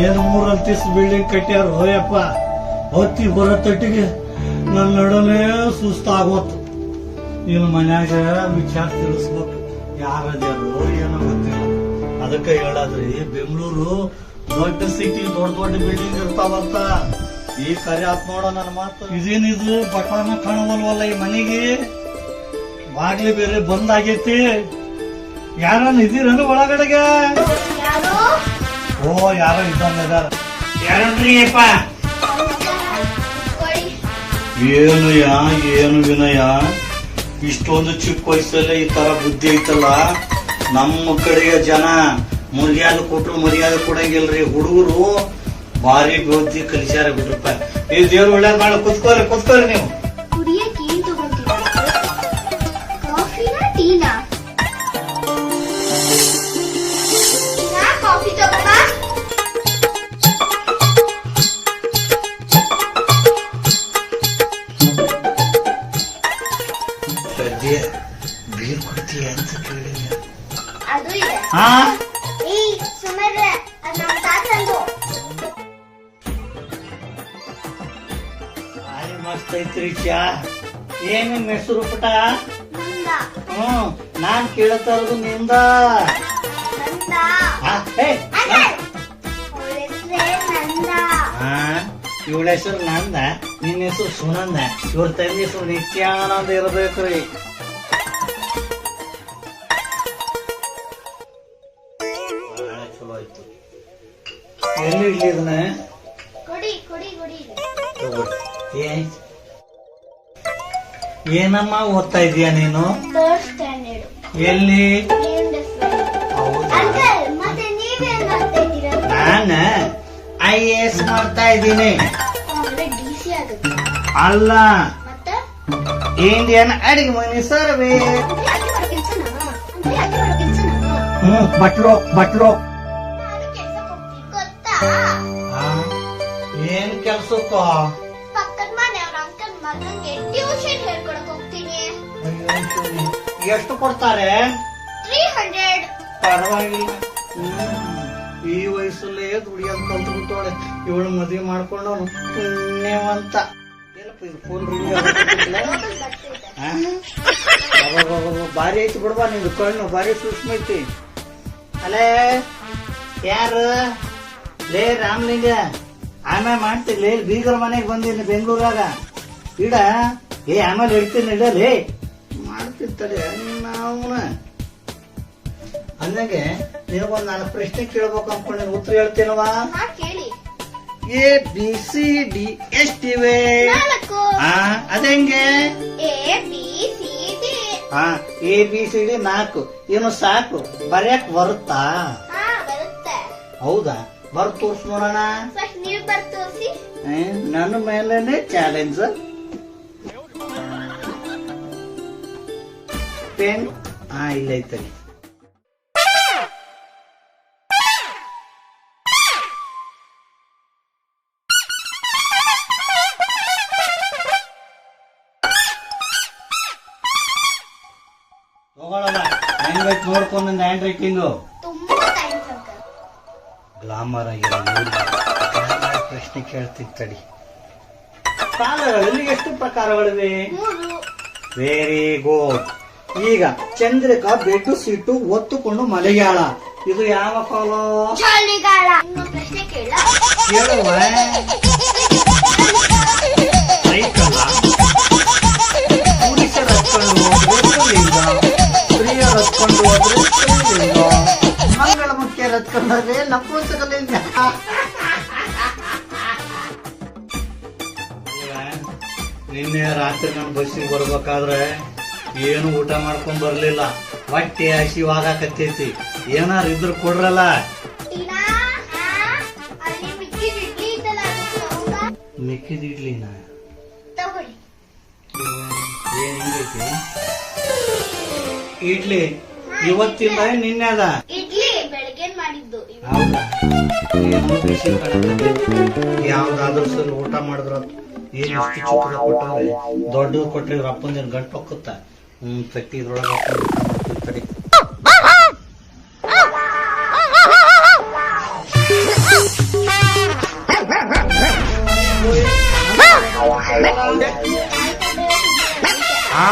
ಏನ್ ಮೂರಂತಿಸ್ ಬಿಲ್ಡಿಂಗ್ ಕಟ್ಟ್ಯಾರ ಹೋಯಪ್ಪ ಹೊತ್ತಿ ಬರೋ ತಟ್ಟಿಗೆ ನನ್ನ ನಡನೆ ಸುಸ್ತಾಗೋತು. ನಿನ್ನ ಮನ್ಯಾಗ ವಿಚಾರ ತಿಳಿಸ್ಬೇಕು. ಯಾರದ್ಯಾರು ಏನೋ ಗೊತ್ತಿಲ್ಲ. ಅದಕ್ಕೆ ಹೇಳಾದ್ರಿ, ಬೆಂಗಳೂರು ದೊಡ್ಡ ಸಿಟಿ ದೊಡ್ಡ ದೊಡ್ಡ ಬಿಲ್ಡಿಂಗ್ ಇರ್ತಾವಂತ. ಈ ಕರೆ ಆತ್ ನೋಡ ನನ್ನ ಮಾತು. ಇದೇನಿದು ಬಟಾನ ಕಾಣವಲ್ವಲ್ಲ ಈ ಮನೆಗೆ? ಬಾಗ್ಲಿ ಬೇರೆ ಬಂದ್ ಆಗೈತಿ. ಯಾರನ್ನ ಇದೀರನು ಒಳಗಡೆಗೆ? ಓ, ಯಾರೋ ಅಪ್ಪ ಏನು ಯಾ, ಏನು ವಿನಯ? ಇಷ್ಟೊಂದು ಚಿಕ್ಕ ವಯಸ್ಸಲ್ಲೇ ಈ ತರ ಬುದ್ಧಿ ಐತಲ್ಲ? ನಮ್ಮ ಕಡೆಯ ಜನ ಮರ್ಯಾದೆ ಕೊಟ್ಟರು ಮರ್ಯಾದೆ ಕೊಡಂಗಿಲ್ರಿ. ಹುಡುಗರು ಭಾರಿ ಬುದ್ಧಿ ಕಲಿಸ್ಯಾರ ಬಿಡ್ರಪ್ಪ. ಈ ದೇವ್ರ ಒಳ್ಳೆ ಮಾಡಿ ಕುತ್ಕೋರಿ ಕುತ್ಕೋರಿ ನೀವು. ಸದ್ಯ ಬೀರ್ ಕೊಡ್ತೀಯ ಅಂತ ಕೇಳಿಲ್ಲ ಅದು ಇದೆ. ಹಾ ಏಯ್ ಸುಮಾರು ಅದ್ ನಮ್ಮ ತಾತಂದು. ಭಾರಿ ಮಸ್ತ್ ಐತ್ರಿ ಚಾ ಏನ್ ಹೆಸರು ಪುಟ ಹ್ಮ್ ನಾನ್ ಕೇಳತ್ತಾರದು ನಂದ ಇವಳ ಹೆಸರು ನಂದ ನಿನ್ನ ಹೆಸರು ಸುನಂದ ಇವ್ರ ತಂದೆ ಹೆಸರು ನಿತ್ಯಾನಂದ ಇರಬೇಕ್ರಿ. ಬಹಳ ಚಲೋ ಆಯ್ತು. ಎಲ್ಲಿ ಇಡ್ಲಿ ಇದನ್ನ? ಏನಮ್ಮ ಓದ್ತಾ ಇದೀಯ ನೀನು? ಎಲ್ಲಿ? ನಾನ? ಐ ಎ ಎಸ್ ಮಾಡ್ತಾ ಇದ್ದೀನಿ. ಅಲ್ಲ. ಇಂಡಿಯನ್ ಅಡಿಗೆ ಮನೆ ಸರ್ವೆ. ಹ್ಮ್ ಬಟ್ಲು ಬಟ್ಲು. ಏನ್ ಕೆಲ್ಸಕ್ಕ? ಎಷ್ಟು ಕೊಡ್ತಾರೆ? ಪರವಾಗಿಲ್ಲ. ಈ ವಯಸ್ಸಲ್ಲೇ ದುಡಿಯೋದು ಕಲ್ತು ಬಿಟ್ಟೋಳೆ ಇವಳು ಮದ್ವೆ ಮಾಡ್ಕೊಂಡವನು. ಪುಣ್ಯವಂತ. ಏನಪ್ಪ ಇದು ಫೋನ್ ಭಾರಿ ಐತಿ ಬಿಡ್ಬಾ ನಿಂದು ಕಣ್ಣು, ಭಾರಿ ಸೂಕ್ಷ್ಮ ಐತಿ. ಅಲೇ, ಯಾರು? ಲೇ, ರಾಮಲಿಂಗ. ಆಮೇಲೆ ಮಾಡ್ತೀನಿ ಲೇ, ಬೀಗರ ಮನೆಗೆ ಬಂದೀನಿ ಬೆಂಗಳೂರಾಗ. ಇಡ, ಏ, ಆಮೇಲೆ ಇಡ್ತೀನಿ ಇಡಲೇ ಮಾಡ್ತಿರ್ತಾರೆ ನಾವು ಅಂದಂಗೆ ಒಂದ್ ನಾಲ್ಕು ಪ್ರಶ್ನೆ ಕೇಳ್ಬೇಕು ಅನ್ಕೊಂಡೆ ಉತ್ತರ ಹೇಳ್ತೇನವಾ ಕೇಳಿ. ಎ ಬಿ ಸಿ ಡಿ ಎಷ್ಟಿವೆ? ಅದಂಗೆ? ಹಾ ಎ ಬಿ ಸಿ ಡಿ ನಾಲ್ಕು. ಏನು ಸಾಕು. ಬರ್ಯಾಕ್ ಬರುತ್ತಾ? ಹೌದಾ? ಬರ್ ತೋರ್ಸ್ ನೋಡೋಣ. ನನ್ನ ಮೇಲೇನೆ ಚಾಲೆಂಜ್ ಪೆನ್. ಹಾ ಇಲ್ಲ ಐತಲ್ಲಿ ತಗೊಳಲ್ಲ ಹೆಂಗೈತ್ ನೋಡ್ಕೊಂಡು ನನ್ನ ಹ್ಯಾಂಡ್ ರೈಟಿಂಗು ತುಂಬಾ ಥ್ಯಾಂಕ್ಸ್ ಅಂಕಲ್ ಗ್ಲಾಮರ್ ಆಗಿರೋ ಪ್ರಶ್ನೆ ಕೇಳ್ತೀನಿ ತಡಿ. ಕಾಲಗಳಲ್ಲಿ ಎಷ್ಟು ಪ್ರಕಾರಗಳಿವೆ? ಮೂರು. ವೆರಿ ಗುಡ್ ಈಗ ಚಂದ್ರಕ ಬೆಟ್ಟು ಸಿಟ್ಟು ಒತ್ತುಕೊಂಡು ಮಲಗ್ಯಾಳ. ಇದು ಯಾವ ಕಾಲ ಚಳಿಗಾಲ ಪ್ರಶ್ನೆ ಕೇಳ. ಕೇಳುವ? ನಪುಂಸಕಲಿಂಗ ನಿನ್ನೆ ರಾತ್ರಿ ನಾನು ಬಸ್ಸಿಗೆ ಬರ್ಬೇಕಾದ್ರೆ ಏನು ಊಟ ಮಾಡ್ಕೊಂಡ್ ಬರ್ಲಿಲ್ಲ. ಹೊಟ್ಟೆ ಹಸಿವಾಗಕತ್ತೈತಿ ಏನಾರು ಇದ್ರ ಕೊಡ್ರಲ್ಲ. ಮೆಕ್ಕಿದ ಇಡ್ಲಿ ಇಡ್ಲಿನ? ಏನ್ ಹಿಂಗೈತಿ? ಇಡ್ಲಿ. ಇವತ್ತಿಲ್ಲ ನಿನ್ನೆ ಅದ? ಹೌದಾ? ಏನು ಬಿಸಿ ಕಾಣ್ತದೆ ಯಾವ್ದಾದ್ರೂ ಸರಿ ಊಟ ಮಾಡಿದ್ರ ಏನು ಅಷ್ಟು ಚಿಕ್ಕದ ಕೊಟ್ಟವ್ರೆ ದೊಡ್ಡದು ಕೊಟ್ರೆ ಇವ್ರ ಅಪ್ಪಂದೇನು ಗಂಟು ಹೊಕ್ಕುತ್ತ? ಹ್ಮ್ ತಟ್ಟಿ ಇದ್ರೊಳಗೆ ಊಟ ಕಡೆ ಆ?